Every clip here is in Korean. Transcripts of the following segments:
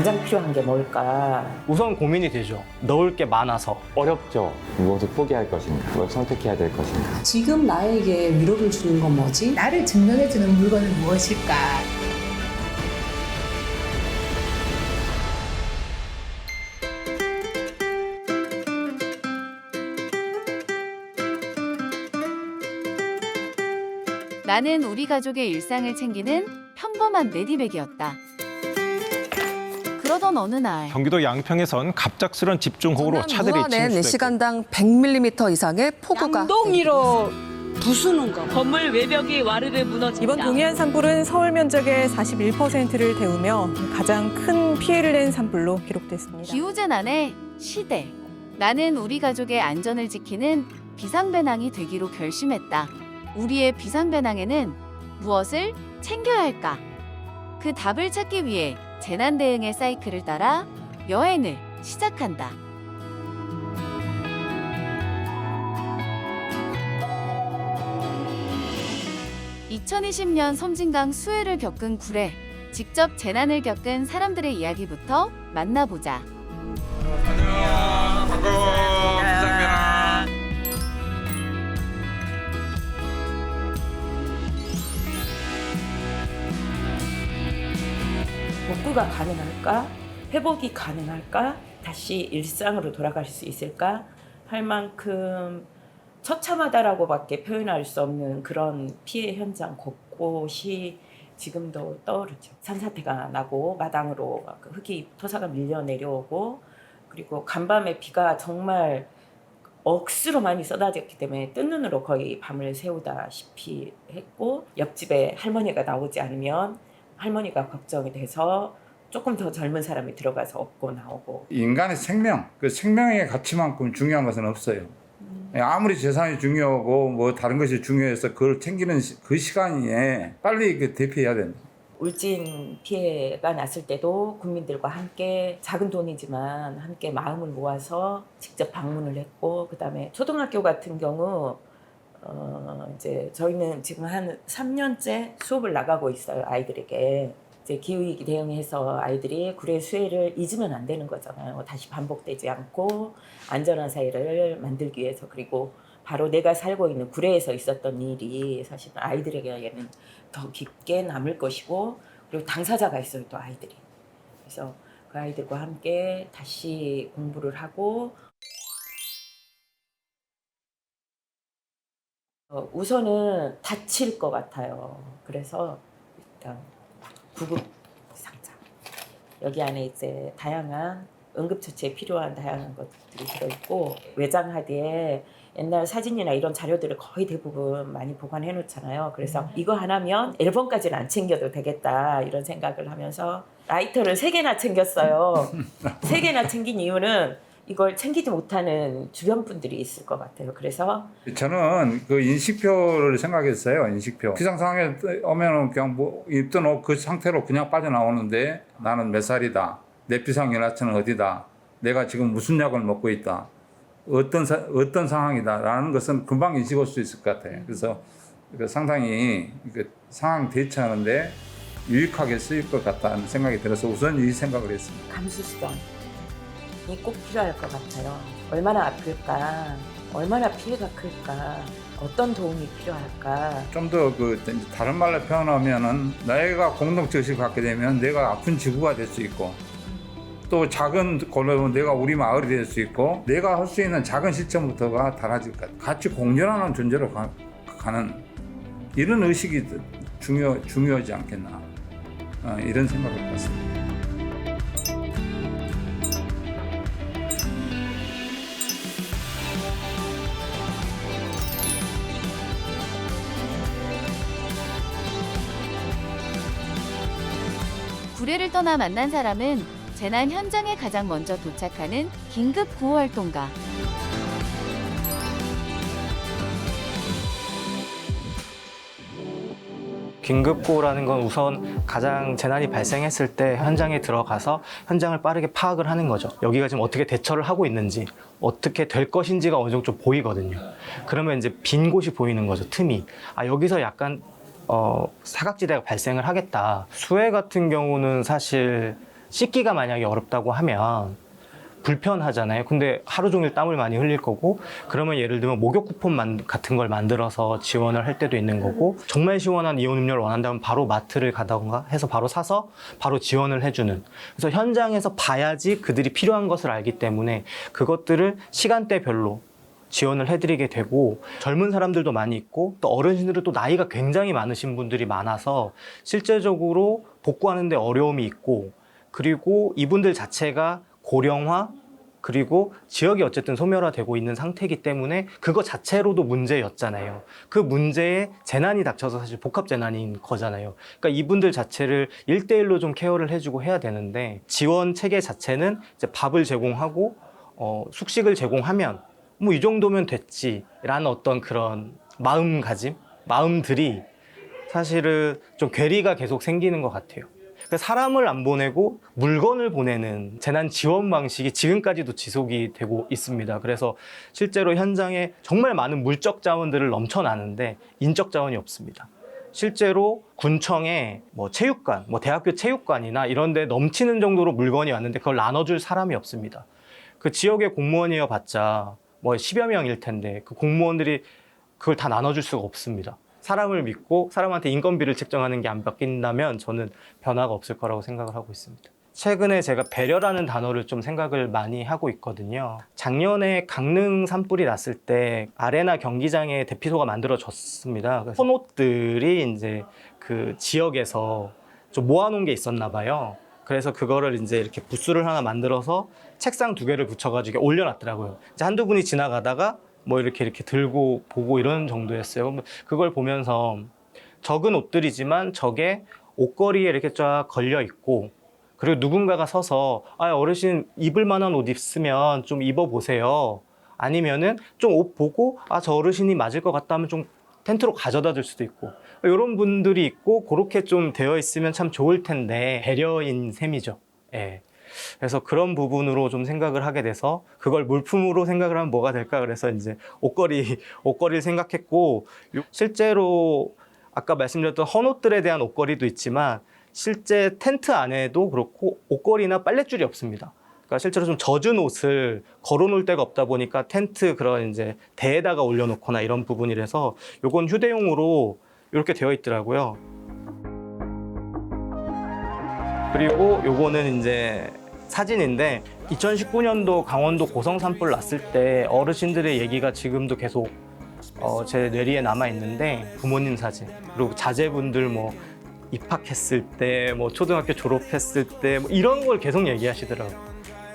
당장 필요한 게 뭘까? 우선 고민이 되죠. 넣을 게 많아서. 어렵죠. 무엇을 포기할 것인가, 뭘 선택해야 될 것인가. 지금 나에게 위로를 주는 건 뭐지? 나를 증명해주는 물건은 무엇일까? 나는 우리 가족의 일상을 챙기는 평범한 레디백이었다. 그러던 어느 날 경기도 양평에선 갑작스런 집중호우로 차들이 무안에 침수됐고 4시간당 100mm 이상의 폭우가 양동이로 부수는 거. 건물 외벽이 와르르 무너진다. 이번 동해안 산불은 서울 면적의 41%를 태우며 가장 큰 피해를 낸 산불로 기록됐습니다. 기후재난의 시대. 나는 우리 가족의 안전을 지키는 비상배낭이 되기로 결심했다. 우리의 비상배낭에는 무엇을 챙겨야 할까? 그 답을 찾기 위해 재난 대응의 사이클을 따라 여행을 시작한다. (2020년) 섬진강 수해를 겪은 구례 직접 재난을 겪은 사람들의 이야기부터 만나보자. 복구가 가능할까? 회복이 가능할까? 다시 일상으로 돌아갈 수 있을까? 할 만큼 처참하다라고밖에 표현할 수 없는 그런 피해 현장 곳곳이 지금도 떠오르죠. 산사태가 나고 마당으로 그 흙이 토사가 밀려 내려오고 그리고 간밤에 비가 정말 억수로 많이 쏟아졌기 때문에 뜬 눈으로 거의 밤을 새우다시피 했고 옆집에 할머니가 나오지 않으면 할머니가 걱정이 돼서 조금 더 젊은 사람이 들어가서 업고 나오고 인간의 생명, 그 생명의 가치만큼 중요한 것은 없어요. 아무리 재산이 중요하고 뭐 다른 것이 중요해서 그걸 챙기는 시- 그 시간에 빨리 그 대피해야 된다. 울진 피해가 났을 때도 국민들과 함께 작은 돈이지만 함께 마음을 모아서 직접 방문을 했고 그다음에 초등학교 같은 경우 어 이제 저희는 지금 한 3년째 수업을 나가고 있어요 아이들에게. 이제 기후위기 대응해서 아이들이 구례 수해를 잊으면 안 되는 거잖아요. 다시 반복되지 않고 안전한 사회를 만들기 위해서 그리고 바로 내가 살고 있는 구례에서 있었던 일이 사실은 아이들에게는 더 깊게 남을 것이고 그리고 당사자가 있어요 또 아이들이. 그래서 그 아이들과 함께 다시 공부를 하고 우선은 다칠 것 같아요 그래서 일단 구급 상자 여기 안에 이제 다양한 응급처치에 필요한 다양한 것들이 들어있고 외장 하드에 옛날 사진이나 이런 자료들을 거의 대부분 많이 보관해 놓잖아요. 그래서 이거 하나면 앨범까지는 안 챙겨도 되겠다 이런 생각을 하면서 라이터를 세 개나 챙겼어요. 세 개나 챙긴 이유는 이걸 챙기지 못하는 주변 분들이 있을 것 같아요. 그래서 저는 그 인식표를 생각했어요. 인식표. 기상 상황에 오면은 그냥 뭐 입던 옷 그 상태로 그냥 빠져나오는데 나는 몇 살이다. 내 비상 연하치는 어디다. 내가 지금 무슨 약을 먹고 있다. 어떤 사, 어떤 상황이다라는 것은 금방 인식할 수 있을 것 같아요. 그래서 그 상당히 그 상황 대처하는데 유익하게 쓰일 것 같다는 생각이 들어서 우선 이 생각을 했습니다. 감수성 이 꼭 필요할 것 같아요. 얼마나 아플까, 얼마나 피해가 클까, 어떤 도움이 필요할까. 좀 더 그 다른 말로 표현하면은 내가 공동체 의식을 갖게 되면 내가 아픈 지구가 될 수 있고 또 작은 걸로 내가 우리 마을이 될 수 있고 내가 할 수 있는 작은 시점부터가 달라질 것 같아. 같이 공존하는 존재로 가, 가는 이런 의식이 중요 중요하지 않겠나 어, 이런 생각을 했습니다. 구례를 떠나 만난 사람은 재난 현장에 가장 먼저 도착하는 긴급 구호 활동가. 긴급구호라는 건 우선 가장 재난이 발생했을 때 현장에 들어가서 현장을 빠르게 파악을 하는 거죠. 여기가 지금 어떻게 대처를 하고 있는지, 어떻게 될 것인지가 어느 정도 좀 보이거든요. 그러면 이제 빈 곳이 보이는 거죠, 틈이. 아, 여기서 약간 어, 사각지대가 발생을 하겠다. 수해 같은 경우는 사실 씻기가 만약에 어렵다고 하면 불편하잖아요. 근데 하루 종일 땀을 많이 흘릴 거고 그러면 예를 들면 목욕 쿠폰 만- 같은 걸 만들어서 지원을 할 때도 있는 거고 정말 시원한 이온 음료를 원한다면 바로 마트를 가다가 해서 바로 사서 바로 지원을 해주는 그래서 현장에서 봐야지 그들이 필요한 것을 알기 때문에 그것들을 시간대별로 지원을 해드리게 되고 젊은 사람들도 많이 있고 또 어르신들은 또 나이가 굉장히 많으신 분들이 많아서 실제적으로 복구하는데 어려움이 있고 그리고 이분들 자체가 고령화 그리고 지역이 어쨌든 소멸화되고 있는 상태이기 때문에 그거 자체로도 문제였잖아요. 그 문제에 재난이 닥쳐서 사실 복합 재난인 거잖아요. 그러니까 이분들 자체를 일대일로좀 케어를 해주고 해야 되는데 지원 체계 자체는 이제 밥을 제공하고 어, 숙식을 제공하면 뭐 이 정도면 됐지라는 어떤 그런 마음가짐, 마음들이 사실은 좀 괴리가 계속 생기는 것 같아요. 그러니까 사람을 안 보내고 물건을 보내는 재난 지원 방식이 지금까지도 지속이 되고 있습니다. 그래서 실제로 현장에 정말 많은 물적 자원들을 넘쳐나는데 인적 자원이 없습니다. 실제로 군청에 뭐 체육관, 뭐 대학교 체육관이나 이런 데 넘치는 정도로 물건이 왔는데 그걸 나눠줄 사람이 없습니다. 그 지역의 공무원이어 봤자 뭐 10여 명일 텐데 그 공무원들이 그걸 다 나눠줄 수가 없습니다. 사람을 믿고 사람한테 인건비를 책정하는 게 안 바뀐다면 저는 변화가 없을 거라고 생각을 하고 있습니다. 최근에 제가 배려라는 단어를 좀 생각을 많이 하고 있거든요. 작년에 강릉 산불이 났을 때 아레나 경기장에 대피소가 만들어졌습니다. 그래서 헌옷들이 이제 그 지역에서 좀 모아놓은 게 있었나 봐요. 그래서 그거를 이제 이렇게 부스를 하나 만들어서 책상 두 개를 붙여가지고 올려놨더라고요. 이제 한두 분이 지나가다가 뭐 이렇게 이렇게 들고 보고 이런 정도였어요. 그걸 보면서 적은 옷들이지만 저게 옷걸이에 이렇게 쫙 걸려 있고 그리고 누군가가 서서 아 어르신 입을 만한 옷 입으면 좀 입어 보세요. 아니면은 좀 옷 보고 아 저 어르신이 맞을 것 같다 하면 좀 텐트로 가져다 줄 수도 있고 이런 분들이 있고 그렇게 좀 되어 있으면 참 좋을 텐데 배려인 셈이죠. 예. 그래서 그런 부분으로 좀 생각을 하게 돼서 그걸 물품으로 생각을 하면 뭐가 될까 그래서 이제 옷걸이 옷걸이를 생각했고 요- 실제로 아까 말씀드렸던 헌옷들에 대한 옷걸이도 있지만 실제 텐트 안에도 그렇고 옷걸이나 빨랫줄이 없습니다. 그러니까 실제로 좀 젖은 옷을 걸어놓을 데가 없다 보니까 텐트 그런 이제 대에다가 올려놓거나 이런 부분이라서 요건 휴대용으로 이렇게 되어 있더라고요. 그리고 요거는 이제 사진인데 2019년도 강원도 고성 산불 났을 때 어르신들의 얘기가 지금도 계속 어, 제 뇌리에 남아 있는데 부모님 사진 그리고 자제분들 뭐 입학했을 때 뭐 초등학교 졸업했을 때 뭐 이런 걸 계속 얘기하시더라고요.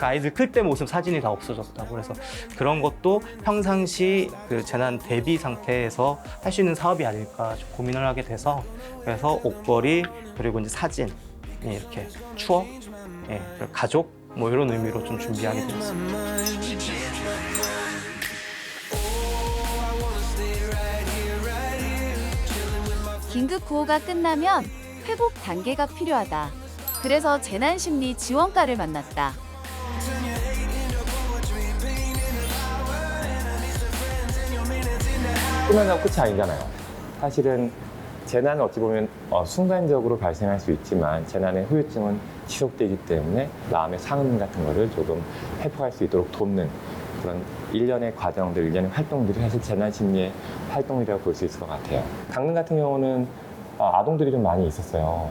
그 아이들 클 때 모습 사진이 다 없어졌다고 그래서 그런 것도 평상시 그 재난 대비 상태에서 할 수 있는 사업이 아닐까 좀 고민을 하게 돼서 그래서 옷걸이 그리고 이제 사진 예, 이렇게 추억 예, 그리고 가족 뭐 이런 의미로 좀 준비하게 되었습니다. 긴급 구호가 끝나면 회복 단계가 필요하다. 그래서 재난심리 지원과를 만났다. 끝나면 끝이 아니잖아요. 사실은 재난은 어찌 보면 어, 순간적으로 발생할 수 있지만 재난의 후유증은 지속되기 때문에 마음의 상흔 같은 거를 조금 회복할 수 있도록 돕는 그런 일련의 과정들, 일련의 활동들이 사실 재난 심리의 활동이라고 볼 수 있을 것 같아요. 강릉 같은 경우는 어, 아동들이 좀 많이 있었어요.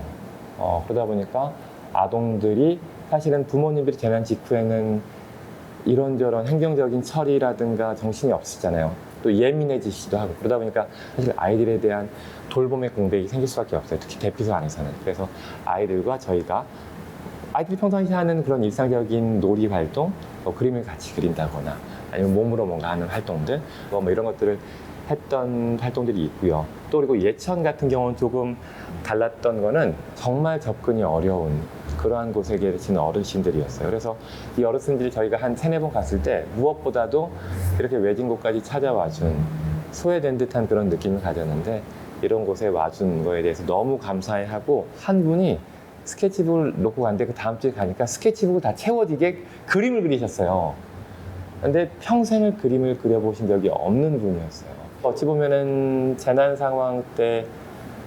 어, 그러다 보니까 아동들이 사실은 부모님들이 재난 직후에는 이런저런 행정적인 처리라든가 정신이 없으시잖아요. 또 예민해지시기도 하고 그러다 보니까 사실 아이들에 대한 돌봄의 공백이 생길 수밖에 없어요. 특히 대피소 안에서는. 그래서 아이들과 저희가 아이들이 평상시 하는 그런 일상적인 놀이 활동, 뭐 그림을 같이 그린다거나 아니면 몸으로 뭔가 하는 활동들, 뭐, 뭐 이런 것들을 했던 활동들이 있고요. 또 그리고 예천 같은 경우는 조금 달랐던 거는 정말 접근이 어려운 그러한 곳에 계시는 어르신들이었어요. 그래서 이 어르신들이 저희가 한 세네 번 갔을 때 무엇보다도 이렇게 외진 곳까지 찾아와 준 소외된 듯한 그런 느낌을 가졌는데 이런 곳에 와준 거에 대해서 너무 감사해하고 한 분이 스케치북을 놓고 갔는데 그 다음 주에 가니까 스케치북을 다 채워지게 그림을 그리셨어요. 근데 평생을 그림을 그려보신 적이 없는 분이었어요. 어찌 보면은 재난 상황 때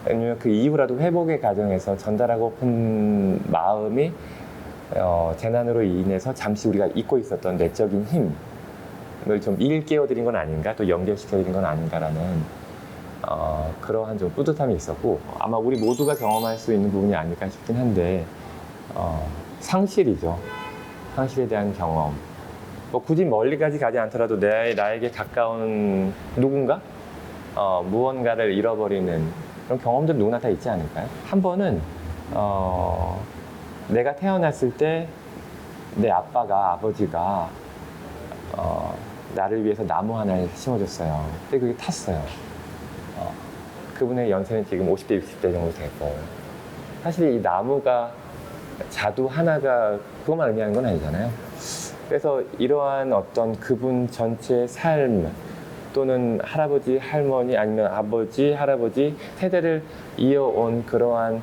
아니면 그 이후라도 회복의 과정에서 전달하고픈 마음이 어, 재난으로 인해서 잠시 우리가 잊고 있었던 내적인 힘을 좀 일깨워드린 건 아닌가, 또 연결시켜드린 건 아닌가라는 어, 그러한 좀 뿌듯함이 있었고 아마 우리 모두가 경험할 수 있는 부분이 아닐까 싶긴 한데 어, 상실이죠. 상실에 대한 경험. 뭐 굳이 멀리까지 가지 않더라도 내, 나에게 가까운 누군가? 어, 무언가를 잃어버리는 그런 경험들 누구나 다 있지 않을까요? 한 번은 어, 내가 태어났을 때 내 아빠가 아버지가 어, 나를 위해서 나무 하나를 심어줬어요. 근데 그게 탔어요. 어, 그분의 연세는 지금 50대, 60대 정도 되고 사실 이 나무가 자두 하나가 그것만 의미하는 건 아니잖아요. 그래서 이러한 어떤 그분 전체의 삶 또는 할아버지, 할머니 아니면 아버지, 할아버지 세대를 이어온 그러한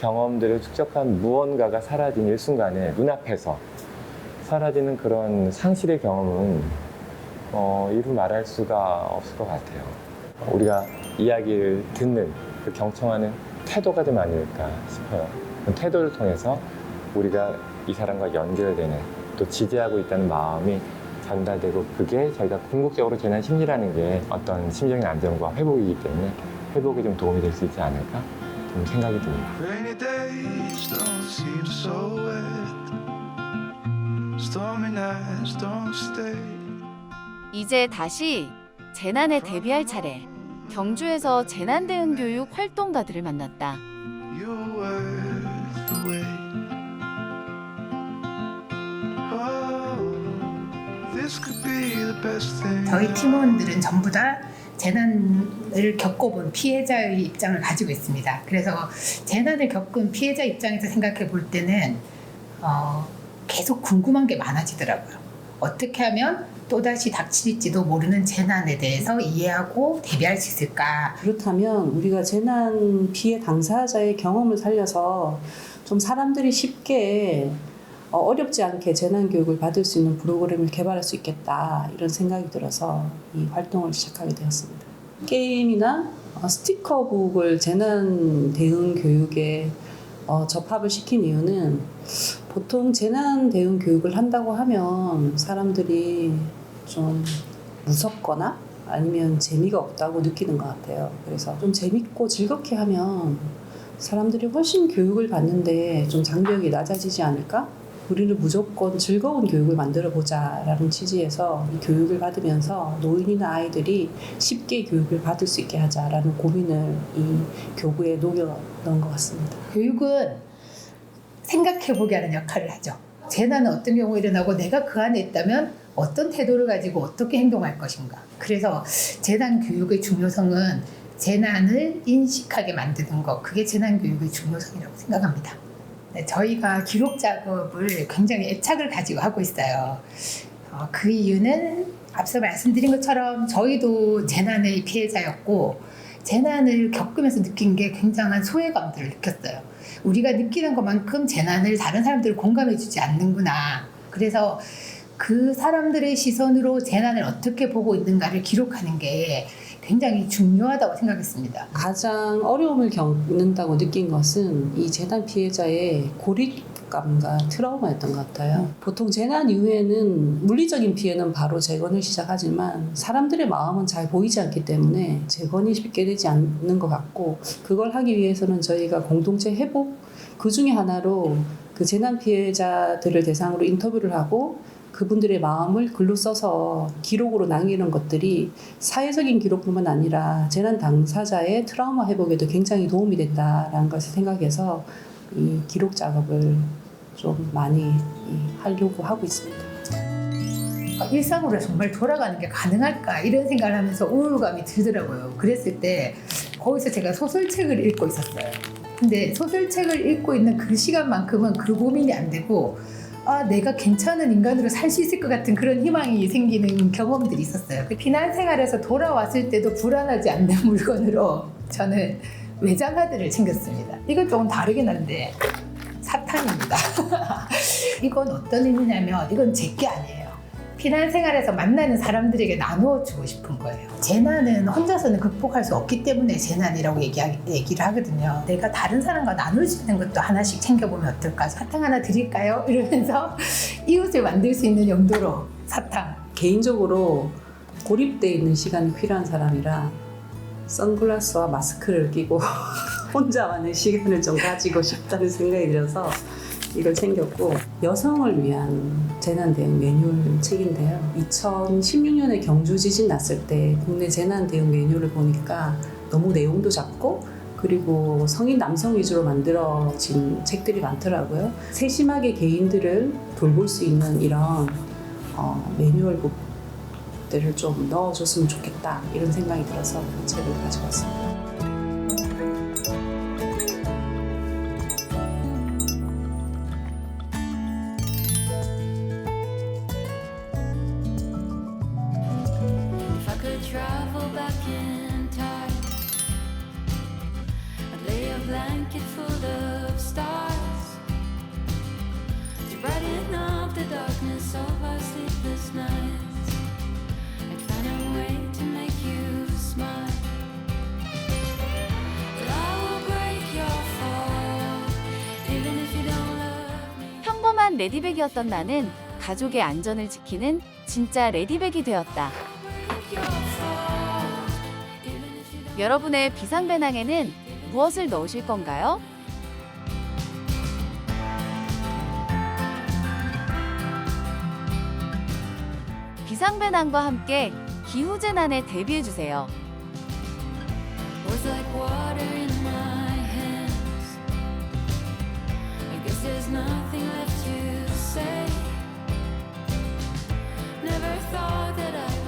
경험들을 축적한 무언가가 사라진 일순간에 눈앞에서 사라지는 그런 상실의 경험은 어, 이루 말할 수가 없을 것 같아요. 우리가 이야기를 듣는 그 경청하는 태도가 좀 아닐까 싶어요. 그 태도를 통해서 우리가 이 사람과 연결되는 또 지지하고 있다는 마음이 전달되고 그게 저희가 궁극적으로 재난 심리라는 게 어떤 심리적인 안정과 회복이기 때문에 회복에 좀 도움이 될 수 있지 않을까 좀 생각이 듭니다. Rainy days don't seem so wet. Stormy nights don't stay. 이제 다시 재난에 대비할 차례. 경주에서 재난 대응 교육 활동가들을 만났다. 저희 팀원들은 전부 다 재난을 겪어본 피해자의 입장을 가지고 있습니다. 그래서 재난을 겪은 피해자 입장에서 생각해 볼 때는 어, 계속 궁금한 게 많아지더라고요. 어떻게 하면 또다시 닥칠지도 모르는 재난에 대해서 이해하고 대비할 수 있을까? 그렇다면 우리가 재난 피해 당사자의 경험을 살려서 좀 사람들이 쉽게 어, 어렵지 않게 재난 교육을 받을 수 있는 프로그램을 개발할 수 있겠다 이런 생각이 들어서 이 활동을 시작하게 되었습니다. 게임이나 어, 스티커북을 재난 대응 교육에 어, 접합을 시킨 이유는 보통 재난 대응 교육을 한다고 하면 사람들이 좀 무섭거나 아니면 재미가 없다고 느끼는 것 같아요. 그래서 좀 재밌고 즐겁게 하면 사람들이 훨씬 교육을 받는데 좀 장벽이 낮아지지 않을까? 우리는 무조건 즐거운 교육을 만들어 보자라는 취지에서 이 교육을 받으면서 노인이나 아이들이 쉽게 교육을 받을 수 있게 하자라는 고민을 이 교구에 녹여 넣은 것 같습니다. 교육은 생각해 보게 하는 역할을 하죠. 재난은 어떤 경우에 일어나고 내가 그 안에 있다면 어떤 태도를 가지고 어떻게 행동할 것인가. 그래서 재난 교육의 중요성은 재난을 인식하게 만드는 것, 그게 재난 교육의 중요성이라고 생각합니다. 네, 저희가 기록 작업을 굉장히 애착을 가지고 하고 있어요. 어, 그 이유는 앞서 말씀드린 것처럼 저희도 재난의 피해자였고 재난을 겪으면서 느낀 게 굉장한 소외감들을 느꼈어요. 우리가 느끼는 것만큼 재난을 다른 사람들이 공감해주지 않는구나. 그래서 그 사람들의 시선으로 재난을 어떻게 보고 있는가를 기록하는 게 굉장히 중요하다고 생각했습니다. 가장 어려움을 겪는다고 느낀 것은 이 재난 피해자의 고립 감과 트라우마였던 것 같아요. 보통 재난 이후에는 물리적인 피해는 바로 재건을 시작하지만 사람들의 마음은 잘 보이지 않기 때문에 재건이 쉽게 되지 않는 것 같고 그걸 하기 위해서는 저희가 공동체 회복 그 중에 하나로 그 재난 피해자들을 대상으로 인터뷰를 하고 그분들의 마음을 글로 써서 기록으로 남기는 것들이 사회적인 기록뿐만 아니라 재난 당사자의 트라우마 회복에도 굉장히 도움이 된다라는 것을 생각해서 이 기록 작업을 좀 많이 이 하려고 하고 있습니다. 일상으로 정말 돌아가는 게 가능할까 이런 생각을 하면서 우울감이 들더라고요. 그랬을 때 거기서 제가 소설책을 읽고 있었어요. 근데 소설책을 읽고 있는 그 시간만큼은 그 고민이 안 되고 아 내가 괜찮은 인간으로 살 수 있을 것 같은 그런 희망이 생기는 경험들이 있었어요. 그避難 생활에서 돌아왔을 때도 불안하지 않는 물건으로 저는 외장하드를 챙겼습니다. 이건 조금 다르긴 한데 사탕입니다. 이건 어떤 의미냐면 이건 제게 아니에요. 피난 생활에서 만나는 사람들에게 나누어 주고 싶은 거예요. 재난은 혼자서는 극복할 수 없기 때문에 재난이라고 얘기하, 얘기를 하거든요. 내가 다른 사람과 나눌 수 있는 것도 하나씩 챙겨보면 어떨까? 사탕 하나 드릴까요? 이러면서 이웃을 만들 수 있는 용도로 사탕. 개인적으로 고립돼 있는 시간이 필요한 사람이라 선글라스와 마스크를 끼고 혼자만의 시간을 좀 가지고 싶다는 생각이 들어서 이걸 챙겼고 여성을 위한 재난 대응 매뉴얼 책인데요. 2016년에 경주 지진 났을 때 국내 재난 대응 매뉴얼을 보니까 너무 내용도 작고 그리고 성인 남성 위주로 만들어진 책들이 많더라고요. 세심하게 개인들을 돌볼 수 있는 이런 어, 매뉴얼북들을 좀 넣어줬으면 좋겠다 이런 생각이 들어서 그 책을 가지고 왔습니다. 레디백이었던 나는 가족의 안전을 지키는 진짜 레디백이 되었다. 여러분의 비상배낭에는 무엇을 넣으실 건가요? 비상배낭과 함께 기후재난에 대비해주세요. Say. Never thought that I